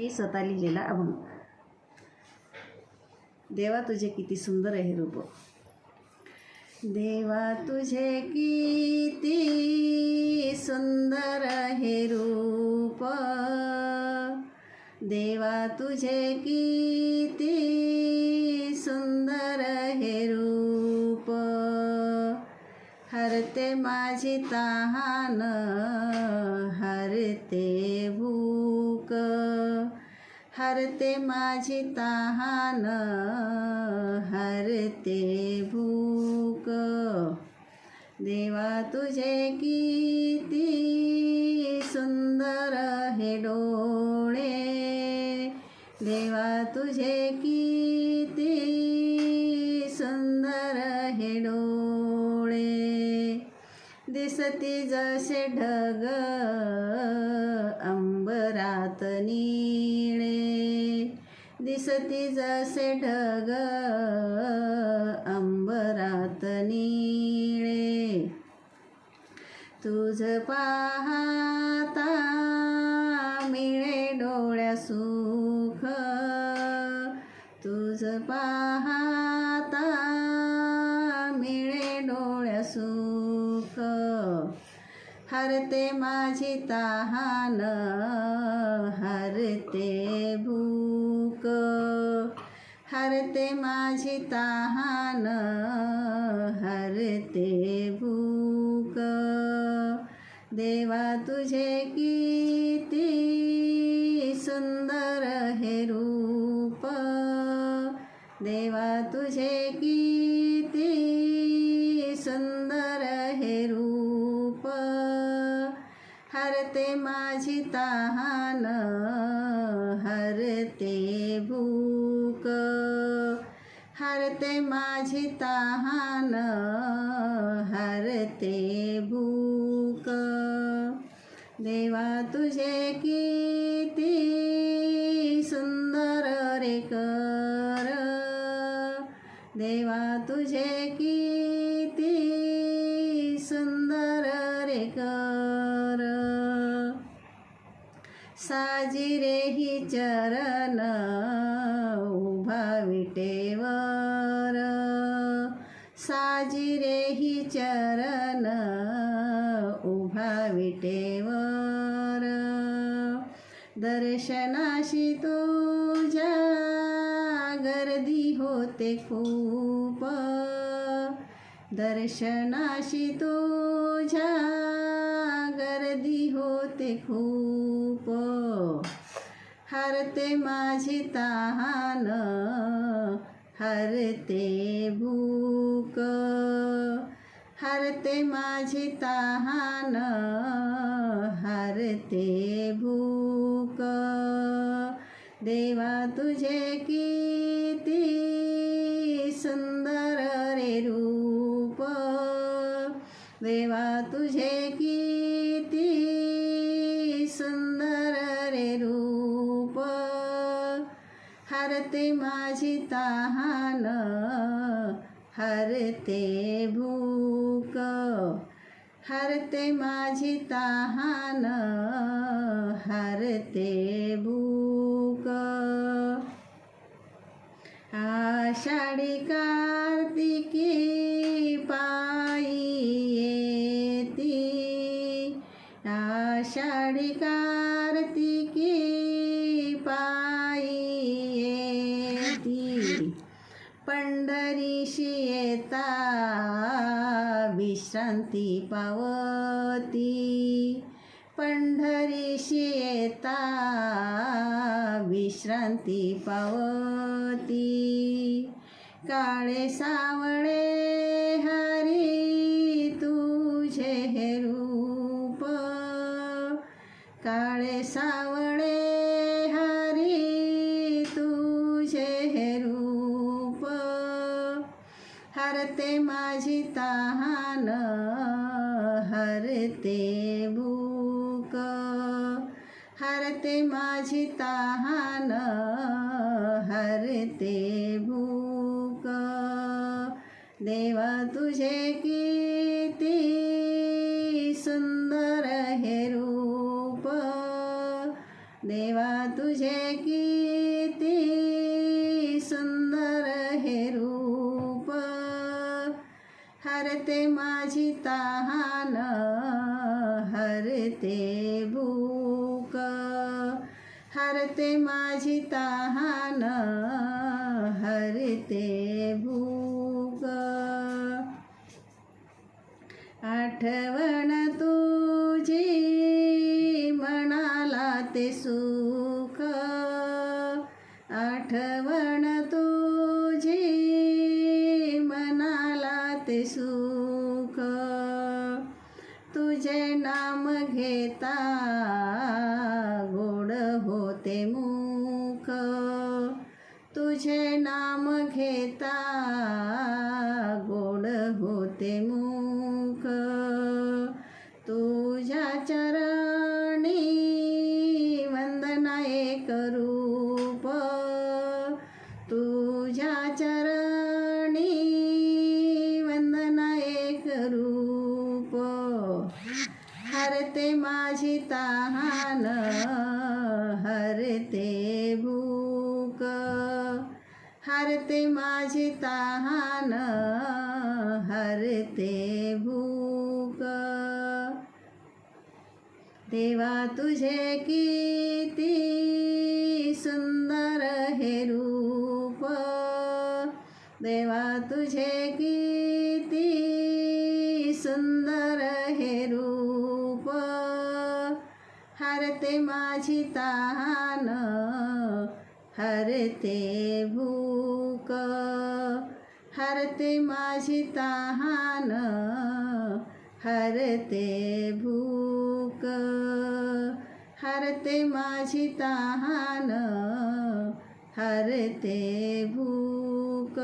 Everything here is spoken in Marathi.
मी स्वतः लिहिलेला अभंग देवा तुझे किती सुंदर आहे रूप. देवा तुझे किती सुंदर आहे रूप. देवा तुझे किती सुंदर आहे रूप. हरते माझी तहान हरते भूक. हरते माझी तहान हरते भूक. देवा तुझे किती सुंदर हे डोळे. देवा तुझे किती सुंदर हे डोळे. दिसती जसे ढग अंबरातनी दिसती जसे ढग अंबरात निळे. तुझ पाहता मिळे डोळ्या सुख तुझ पाहता मिळे डोळ्या सुख हरते माझी तहान हरते भू हरते माझी तहान हरते भूक. देवा तुझे किती सुंदर हे रूप. देवा तुझे किती सुंदर हे रूप. हरते माझी तहान हरते भूक हरते माझी तहान हरते भूक. देवा तुझे किती सुंदर रे कर. देवा तुझे किती सुंदर रे कर. साजिरे ही चरण उभा विटेवर. साजिरे ही चरण उभा विटेवर. दर्शनाशी तुझ्या गर्दी होते खूप. दर्शनाशी तुझ्या गर्दी होते खूप. हरते माझी तहान हरते भूक हरते माझी तहान हरते भूक. देवा तुझे किती सुंदर रे रूप. देवा तुझे किती हरते माझी तहान हरते भूक. हरते माझी तहान हरते भूक. आषाढी कार्तिकी पंढरीशी येता विश्रांती पावती. पंढरीशी येता विश्रांती पावती. काळे सावळे हरी तुझे रूप. काळे सावळे हरते भूक हरते माझी तहान हरते भूक. देवा तुझे किती सुंदर हे रूप. देवा तुझे किती माझी तहान हरते भूक. हरते माझी तहान हरते भूक. आठवण घेता गोड होते मुख तुझे नाम घेता गोड होते मुख तुझ्या चर हरते भूक हरते माझी तहान हरते भूक. देवा तुझे किती सुंदर हे रूप. देवा तुझे किती हरते माझी तहान हरते भूक हरते माझी तहान हरते भूक हरते माझी तहान हरते भूक.